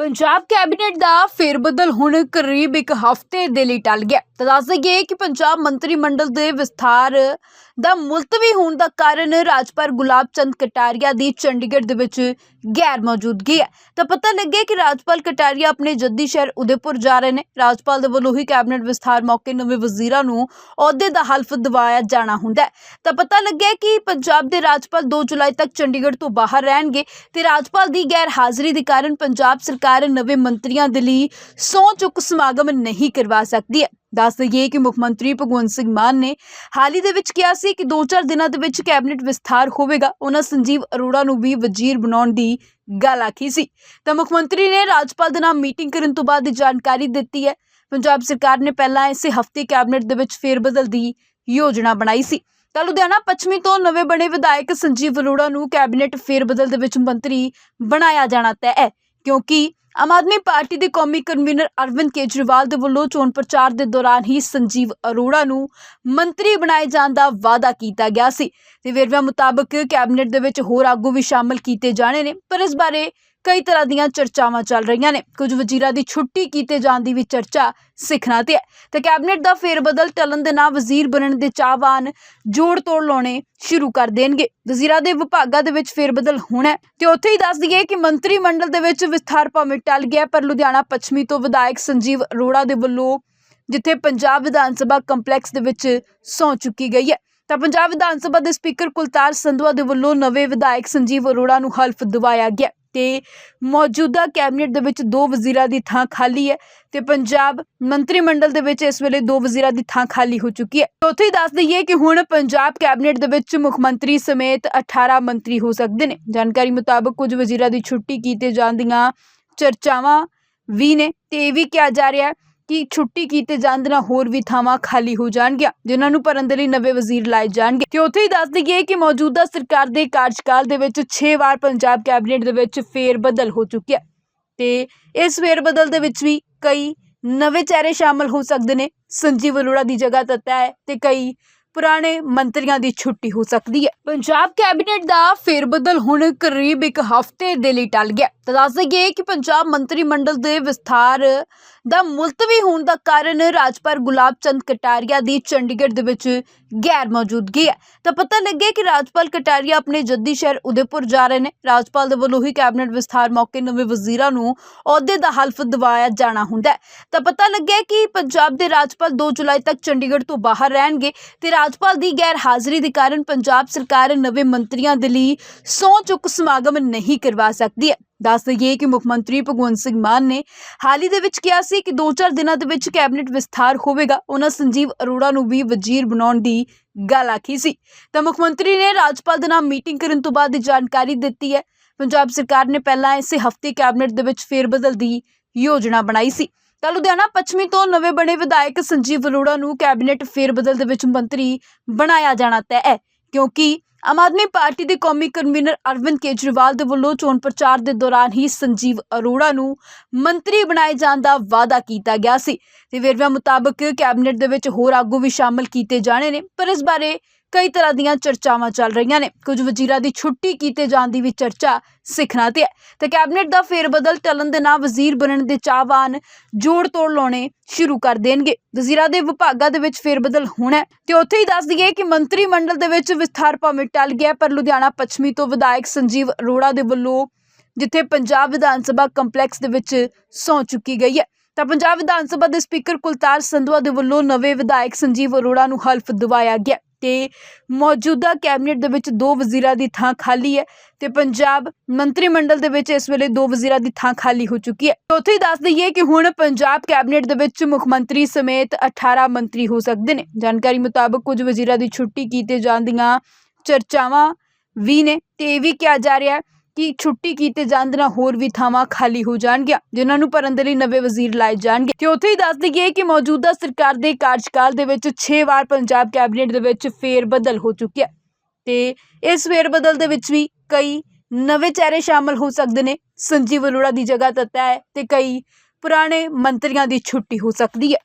Punjab cabinet ਦਾ ਫੇਰਬਦਲ ਹੁਣ ਕਰੀਬ ਇੱਕ ਹਫ਼ਤੇ ਦੇ ਲਈ ਟਲ ਗਿਆ। ਤਾਂ ਦੱਸ ਦਈਏ ਕਿ ਪੰਜਾਬ ਮੰਤਰੀ ਮੰਡਲ ਦੇ ਵਿਸਥਾਰ ਦਾ ਮੁਲਤਵੀ ਹੋਣ ਦਾ ਕਾਰਨ ਰਾਜਪਾਲ ਗੁਲਾਬ ਚੰਦ ਕਟਾਰੀਆ ਦੀ ਚੰਡੀਗੜ੍ਹ ਦੇ ਵਿੱਚ ਗੈਰ ਮੌਜੂਦਗੀ ਹੈ। ਤਾਂ ਪਤਾ ਲੱਗਿਆ ਕਿ ਰਾਜਪਾਲ ਕਟਾਰੀਆ ਆਪਣੇ ਜੱਦੀ ਸ਼ਹਿਰ ਉਦੈਪੁਰ ਜਾ ਰਹੇ ਨੇ। ਰਾਜਪਾਲ ਦੇ ਵੱਲੋਂ ਹੀ ਕੈਬਨਿਟ ਵਿਸਥਾਰ ਮੌਕੇ ਨਵੇਂ ਵਜ਼ੀਰਾਂ ਨੂੰ ਅਹੁਦੇ ਦਾ ਹਲਫ ਦਿਵਾਇਆ ਜਾਣਾ ਹੁੰਦਾ ਹੈ। ਤਾਂ ਪਤਾ ਲੱਗਿਆ ਕਿ ਪੰਜਾਬ ਦੇ ਰਾਜਪਾਲ 2 ਜੁਲਾਈ ਤੱਕ ਚੰਡੀਗੜ੍ਹ ਤੋਂ ਬਾਹਰ ਰਹਿਣਗੇ ਤੇ ਰਾਜਪਾਲ ਦੀ ਗੈਰ ਹਾਜ਼ਰੀ ਦੇ ਕਾਰਨ ਪੰਜਾਬ ਸਰਕਾਰ ਨਵੇਂ ਮੰਤਰੀਆਂ ਦੇ ਲਈ ਸਹੁੰ ਚੁੱਕ ਸਮਾਗਮ ਨਹੀਂ ਕਰਵਾ ਸਕਦੀ ਹੈ। ਦੱਸ ਦਈਏ ਕਿ ਮੁੱਖ ਮੰਤਰੀ ਭਗਵੰਤ ਸਿੰਘ ਮਾਨ ਨੇ ਹਾਲ ਹੀ ਦੇ ਵਿੱਚ ਕਿਹਾ ਸੀ ਕਿ 2-4 ਦਿਨਾਂ ਦੇ ਵਿੱਚ ਕੈਬਨਿਟ ਵਿਸਥਾਰ ਹੋਵੇਗਾ। ਉਹਨਾਂ ਸੰਜੀਵ ਅਰੋੜਾ ਨੂੰ ਵੀ ਵਜ਼ੀਰ ਬਣਾਉਣ ਦੀ ਗੱਲ ਆਖੀ ਸੀ। ਤਾਂ ਮੁੱਖ ਮੰਤਰੀ ਨੇ ਰਾਜਪਾਲ ਦੇ ਨਾਲ ਮੀਟਿੰਗ ਕਰਨ ਤੋਂ ਬਾਅਦ ਇਹ ਜਾਣਕਾਰੀ ਦਿੱਤੀ ਹੈ। ਪੰਜਾਬ ਸਰਕਾਰ ਨੇ ਪਹਿਲਾਂ ਇਸੇ ਹਫ਼ਤੇ ਕੈਬਨਿਟ ਦੇ ਵਿੱਚ ਫੇਰਬਦਲ ਦੀ ਯੋਜਨਾ ਬਣਾਈ ਸੀ। ਤਾਂ ਲੁਧਿਆਣਾ ਪੱਛਮੀ ਤੋਂ ਨਵੇਂ ਬਣੇ ਵਿਧਾਇਕ ਸੰਜੀਵ ਅਰੋੜਾ ਨੂੰ ਕੈਬਨਿਟ ਫੇਰਬਦਲ ਦੇ ਵਿੱਚ ਮੰਤਰੀ ਬਣਾਇਆ ਜਾਣਾ ਤੈਅ ਹੈ, ਕਿਉਂਕਿ ਆਮ ਆਦਮੀ ਪਾਰਟੀ ਦੇ ਕੌਮੀ ਕਨਵੀਨਰ ਅਰਵਿੰਦ ਕੇਜਰੀਵਾਲ ਦੇ ਵੱਲੋਂ ਚੋਣ ਪ੍ਰਚਾਰ ਦੇ ਦੌਰਾਨ ਹੀ ਸੰਜੀਵ ਅਰੋੜਾ ਨੂੰ ਮੰਤਰੀ ਬਣਾਏ ਜਾਣ ਦਾ ਵਾਅਦਾ ਕੀਤਾ ਗਿਆ ਸੀ। ਤੇ ਵੇਰਵਿਆਂ ਮੁਤਾਬਕ ਕੈਬਨਿਟ ਦੇ ਵਿੱਚ ਹੋਰ ਆਗੂ ਵੀ ਸ਼ਾਮਲ ਕੀਤੇ ਜਾਣੇ ਨੇ, ਪਰ ਇਸ ਬਾਰੇ ਕਈ ਤਰ੍ਹਾਂ ਦੀਆਂ ਚਰਚਾਵਾਂ ਚੱਲ ਰਹੀਆਂ ਨੇ। ਕੁਝ ਵਜ਼ੀਰਾਂ ਦੀ ਛੁੱਟੀ ਕੀਤੇ ਜਾਣ ਦੀ ਵੀ ਚਰਚਾ ਸਿੱਖਣਾ ਤੇ ਹੈ। ਤੇ ਕੈਬਨਿਟ ਦਾ ਫੇਰਬਦਲ ਟਲਣ ਦੇ ਨਾਲ ਵਜ਼ੀਰ ਬਣਨ ਦੇ ਚਾਹਵਾਨ ਜੋੜ ਤੋੜ ਲਾਉਣੇ ਸ਼ੁਰੂ ਕਰ ਦੇਣਗੇ। ਵਜ਼ੀਰਾਂ ਦੇ ਵਿਭਾਗਾਂ ਦੇ ਵਿੱਚ ਫੇਰਬਦਲ ਹੋਣਾ ਤੇ ਉੱਥੇ ਹੀ ਦੱਸ ਦਈਏ ਕਿ ਮੰਤਰੀ ਮੰਡਲ ਦੇ ਵਿੱਚ ਵਿਸਥਾਰ ਭਾਵੇਂ ਟਲ ਗਿਆ, ਪਰ ਲੁਧਿਆਣਾ ਪੱਛਮੀ ਤੋਂ ਵਿਧਾਇਕ ਸੰਜੀਵ ਅਰੋੜਾ ਦੇ ਵੱਲੋਂ ਜਿੱਥੇ ਪੰਜਾਬ ਵਿਧਾਨ ਸਭਾ ਕੰਪਲੈਕਸ ਦੇ ਵਿੱਚ ਸੌਂ ਚੁੱਕੀ ਗਈ ਹੈ। ਤਾਂ ਪੰਜਾਬ ਵਿਧਾਨ ਸਭਾ ਦੇ ਸਪੀਕਰ ਕੁਲਤਾਰ ਸੰਧਵਾ ਦੇ ਵੱਲੋਂ ਨਵੇਂ ਵਿਧਾਇਕ ਸੰਜੀਵ ਅਰੋੜਾ ਨੂੰ ਹਲਫ ਦਿਵਾਇਆ ਗਿਆ। ਤੇ ਮੌਜੂਦਾ ਕੈਬਨਿਟ ਦੇ ਵਿੱਚ ਦੋ ਵਜ਼ੀਰਾਂ ਦੀ ਥਾਂ ਖਾਲੀ ਹੈ ਤੇ ਪੰਜਾਬ ਮੰਤਰੀ ਮੰਡਲ ਦੇ ਵਿੱਚ ਇਸ ਵੇਲੇ ਦੋ ਵਜ਼ੀਰਾਂ ਦੀ ਥਾਂ ਖਾਲੀ ਹੋ ਚੁੱਕੀ ਹੈ। ਉੱਥੇ ਦੱਸ ਦਈਏ ਕਿ ਹੁਣ ਪੰਜਾਬ ਕੈਬਨਿਟ ਦੇ ਵਿੱਚ ਮੁੱਖ ਮੰਤਰੀ ਸਮੇਤ 18 ਮੰਤਰੀ ਹੋ ਸਕਦੇ ਨੇ। ਜਾਣਕਾਰੀ ਮੁਤਾਬਕ ਕੁਝ ਵਜ਼ੀਰਾਂ ਦੀ ਛੁੱਟੀ ਕੀਤੇ ਜਾਣ ਦੀਆਂ ਚਰਚਾਵਾਂ ਵੀ ਨੇ ਤੇ ਇਹ ਵੀ ਕਿਹਾ ਜਾ ਰਿਹਾ ਹੈ ਕਿ ਛੁੱਟੀ ਕੀਤੇ ਜਾਣ ਦੇ ਨਾਲ ਹੋਰ ਵੀ ਥਾਵਾਂ ਖਾਲੀ ਹੋ ਜਾਣਗੀਆਂ, ਜਿਨ੍ਹਾਂ ਨੂੰ ਭਰਨ ਦੇ ਲਈ ਨਵੇਂ ਵਜ਼ੀਰ ਲਾਏ ਜਾਣਗੇ। ਤੇ ਉੱਥੇ ਹੀ ਦੱਸ ਦਈਏ ਕਿ ਮੌਜੂਦਾ ਸਰਕਾਰ ਦੇ ਕਾਰਜਕਾਲ ਦੇ ਵਿੱਚ 6 ਵਾਰ ਪੰਜਾਬ ਕੈਬਨਿਟ ਦੇ ਵਿੱਚ ਫੇਰ ਬਦਲ ਹੋ ਚੁੱਕਿਆ ਤੇ ਇਸ ਫੇਰ ਬਦਲ ਦੇ ਵਿੱਚ ਵੀ ਕਈ ਨਵੇਂ ਚਿਹਰੇ ਸ਼ਾਮਲ ਹੋ ਸਕਦੇ ਨੇ। ਸੰਜੀਵ ਅਰੋੜਾ ਦੀ ਜਗ੍ਹਾ ਤੱਤਾ ਹੈ ਤੇ ਕਈ ਪੁਰਾਣੇ ਮੰਤਰੀਆਂ ਦੀ ਛੁੱਟੀ ਹੋ ਸਕਦੀ ਹੈ। ਪੰਜਾਬ ਕੈਬਨਿਟ ਦਾ ਫੇਰਬਦਲ ਹੁਣ ਕਰੀਬ ਇੱਕ ਹਫ਼ਤੇ ਦੇ ਲਈ ਟਲ ਗਿਆ। ਤਾਂ ਦੱਸ ਦਈਏ ਕਿ ਪੰਜਾਬ ਮੰਤਰੀ ਮੰਡਲ ਦੇ ਵਿਸਥਾਰ ਦਾ ਮੁਲਤਵੀ ਹੋਣ ਦਾ ਕਾਰਨ ਰਾਜਪਾਲ ਗੁਲਾਬ ਚੰਦ ਕਟਾਰੀਆ ਦੀ ਚੰਡੀਗੜ੍ਹ ਦੇ ਵਿੱਚ ਗੈਰ ਮੌਜੂਦਗੀ ਹੈ। ਤਾਂ ਪਤਾ ਲੱਗਿਆ ਕਿ ਰਾਜਪਾਲ ਕਟਾਰੀਆ ਆਪਣੇ ਜੱਦੀ ਸ਼ਹਿਰ ਉਦੈਪੁਰ ਜਾ ਰਹੇ ਨੇ। ਰਾਜਪਾਲ ਦੇ ਵੱਲੋਂ ਹੀ ਕੈਬਨਿਟ ਵਿਸਥਾਰ ਮੌਕੇ ਨਵੇਂ ਵਜ਼ੀਰਾਂ ਨੂੰ ਅਹੁਦੇ ਦਾ ਹਲਫ ਦਿਵਾਇਆ ਜਾਣਾ ਹੁੰਦਾ ਹੈ। ਤਾਂ ਪਤਾ ਲੱਗਿਆ ਕਿ ਪੰਜਾਬ ਦੇ ਰਾਜਪਾਲ 2 ਜੁਲਾਈ ਤੱਕ ਚੰਡੀਗੜ੍ਹ ਤੋਂ ਬਾਹਰ ਰਹਿਣਗੇ ਤੇ ਰਾਜਪਾਲ ਦੀ ਗੈਰ ਹਾਜ਼ਰੀ ਦੇ ਕਾਰਨ ਪੰਜਾਬ ਸਰਕਾਰ ਨਵੇਂ ਮੰਤਰੀਆਂ ਦੇ ਲਈ ਸਹੁੰ ਚੁੱਕ ਸਮਾਗਮ ਨਹੀਂ ਕਰਵਾ ਸਕਦੀ ਹੈ। ਦੱਸ ਦਈਏ ਕਿ ਮੁੱਖ ਮੰਤਰੀ ਭਗਵੰਤ ਸਿੰਘ ਮਾਨ ਨੇ ਹਾਲ ਹੀ ਦੇ ਵਿੱਚ ਕਿਹਾ ਸੀ ਕਿ 2-4 ਦਿਨਾਂ ਦੇ ਵਿੱਚ ਕੈਬਨਿਟ ਵਿਸਥਾਰ ਹੋਵੇਗਾ। ਉਹਨਾਂ ਸੰਜੀਵ ਅਰੋੜਾ ਨੂੰ ਵੀ ਵਜ਼ੀਰ ਬਣਾਉਣ ਦੀ ਗੱਲ ਆਖੀ ਸੀ। ਤਾਂ ਮੁੱਖ ਮੰਤਰੀ ਨੇ ਰਾਜਪਾਲ ਦੇ ਨਾਲ ਮੀਟਿੰਗ ਕਰਨ ਤੋਂ ਬਾਅਦ ਇਹ ਜਾਣਕਾਰੀ ਦਿੱਤੀ ਹੈ। ਪੰਜਾਬ ਸਰਕਾਰ ਨੇ ਪਹਿਲਾਂ ਇਸੇ ਹਫ਼ਤੇ ਕੈਬਨਿਟ ਦੇ ਵਿੱਚ ਫੇਰਬਦਲ ਦੀ ਯੋਜਨਾ ਬਣਾਈ ਸੀ। ਤਾਂ ਲੁਧਿਆਣਾ ਪੱਛਮੀ ਤੋਂ ਨਵੇਂ ਬਣੇ ਵਿਧਾਇਕ ਸੰਜੀਵ ਅਰੋੜਾ ਨੂੰ ਕੈਬਨਿਟ ਫੇਰਬਦਲ ਦੇ ਵਿੱਚ ਮੰਤਰੀ ਬਣਾਇਆ ਜਾਣਾ ਤੈਅ ਹੈ, ਕਿਉਂਕਿ ਆਮ ਆਦਮੀ ਪਾਰਟੀ ਦੇ ਕੌਮੀ ਕਨਵੀਨਰ ਅਰਵਿੰਦ ਕੇਜਰੀਵਾਲ ਦੇ ਵੱਲੋਂ ਚੋਣ ਪ੍ਰਚਾਰ ਦੇ ਦੌਰਾਨ ਹੀ ਸੰਜੀਵ ਅਰੋੜਾ ਨੂੰ ਮੰਤਰੀ ਬਣਾਏ ਜਾਣ ਦਾ ਵਾਅਦਾ ਕੀਤਾ ਗਿਆ ਸੀ। ਤੇ ਵੇਰਵਿਆਂ ਮੁਤਾਬਕ ਕੈਬਨਿਟ ਦੇ ਵਿੱਚ ਹੋਰ ਆਗੂ ਵੀ ਸ਼ਾਮਲ ਕੀਤੇ ਜਾਣੇ ਨੇ, ਪਰ ਇਸ ਬਾਰੇ ਕਈ ਤਰ੍ਹਾਂ ਦੀਆਂ ਚਰਚਾਵਾਂ ਚੱਲ ਰਹੀਆਂ ਨੇ। ਕੁਝ ਵਜ਼ੀਰਾਂ ਦੀ ਛੁੱਟੀ ਕੀਤੇ ਜਾਣ ਦੀ ਵੀ ਚਰਚਾ ਸਿੱਖਣਾ ਤੇ ਹੈ। ਤੇ ਕੈਬਨਿਟ ਦਾ ਫੇਰਬਦਲ ਟਲਣ ਦੇ ਨਾਲ ਵਜ਼ੀਰ ਬਣਨ ਦੇ ਚਾਹਵਾਨ ਜੋੜ ਤੋੜ ਲਾਉਣੇ ਸ਼ੁਰੂ ਕਰ ਦੇਣਗੇ। ਵਜ਼ੀਰਾਂ ਦੇ ਵਿਭਾਗਾਂ ਦੇ ਵਿੱਚ ਫੇਰਬਦਲ ਹੋਣਾ ਤੇ ਉੱਥੇ ਹੀ ਦੱਸ ਦਈਏ ਕਿ ਮੰਤਰੀ ਮੰਡਲ ਦੇ ਵਿੱਚ ਵਿਸਥਾਰ ਭਾਵੇਂ ਟਲ ਗਿਆ, ਪਰ ਲੁਧਿਆਣਾ ਪੱਛਮੀ ਤੋਂ ਵਿਧਾਇਕ ਸੰਜੀਵ ਅਰੋੜਾ ਦੇ ਵੱਲੋਂ ਜਿੱਥੇ ਪੰਜਾਬ ਵਿਧਾਨ ਸਭਾ ਕੰਪਲੈਕਸ ਦੇ ਵਿੱਚ ਸੌਂ ਚੁੱਕੀ ਗਈ ਹੈ। ਤਾਂ ਪੰਜਾਬ ਵਿਧਾਨ ਸਭਾ ਦੇ ਸਪੀਕਰ ਕੁਲਤਾਰ ਸੰਧਵਾ ਦੇ ਵੱਲੋਂ ਨਵੇਂ ਵਿਧਾਇਕ ਸੰਜੀਵ ਅਰੋੜਾ ਨੂੰ ਹਲਫ ਦਿਵਾਇਆ ਗਿਆ। ਤੇ ਮੌਜੂਦਾ ਕੈਬਨਿਟ ਦੇ ਵਿੱਚ ਦੋ ਵਜ਼ੀਰਾਂ ਦੀ ਥਾਂ ਖਾਲੀ ਹੈ ਤੇ ਪੰਜਾਬ ਮੰਤਰੀ ਮੰਡਲ ਦੇ ਵਿੱਚ ਇਸ ਵੇਲੇ ਦੋ ਵਜ਼ੀਰਾਂ ਦੀ ਥਾਂ ਖਾਲੀ ਹੋ ਚੁੱਕੀ ਹੈ। ਉੱਥੇ ਹੀ ਦੱਸ ਦਈਏ ਕਿ ਹੁਣ ਪੰਜਾਬ ਕੈਬਨਿਟ ਦੇ ਵਿੱਚ ਮੁੱਖ ਮੰਤਰੀ ਸਮੇਤ 18 ਮੰਤਰੀ ਹੋ ਸਕਦੇ ਨੇ। ਜਾਣਕਾਰੀ ਮੁਤਾਬਕ ਕੁਝ ਵਜ਼ੀਰਾਂ ਦੀ ਛੁੱਟੀ ਕੀਤੇ ਜਾਣ ਦੀਆਂ ਚਰਚਾਵਾਂ ਵੀ ਨੇ ਤੇ ਇਹ ਵੀ ਕਿਹਾ ਜਾ ਰਿਹਾ ਹੈ ਕਿ ਛੁੱਟੀ ਕੀਤੇ ਜਾਣ ਦੇ ਨਾਲ ਹੋਰ ਵੀ ਥਾਵਾਂ ਖਾਲੀ ਹੋ ਜਾਣਗੀਆਂ, ਜਿਨ੍ਹਾਂ ਨੂੰ ਭਰਨ ਦੇ ਲਈ ਨਵੇਂ ਵਜ਼ੀਰ ਲਾਏ ਜਾਣਗੇ। ਤੇ ਉੱਥੇ ਹੀ ਦੱਸ ਦਈਏ ਕਿ ਮੌਜੂਦਾ ਸਰਕਾਰ ਦੇ ਕਾਰਜਕਾਲ ਦੇ ਵਿੱਚ 6 ਵਾਰ ਪੰਜਾਬ ਕੈਬਨਿਟ ਦੇ ਵਿੱਚ ਫੇਰ ਬਦਲ ਹੋ ਚੁੱਕਿਆ ਤੇ ਇਸ ਫੇਰ ਬਦਲ ਦੇ ਵਿੱਚ ਵੀ ਕਈ ਨਵੇਂ ਚਿਹਰੇ ਸ਼ਾਮਲ ਹੋ ਸਕਦੇ ਨੇ। ਸੰਜੀਵ ਅਰੋੜਾ ਦੀ ਜਗ੍ਹਾ ਤੱਤਾ ਹੈ ਤੇ ਕਈ ਪੁਰਾਣੇ ਮੰਤਰੀਆਂ ਦੀ ਛੁੱਟੀ ਹੋ ਸਕਦੀ ਹੈ।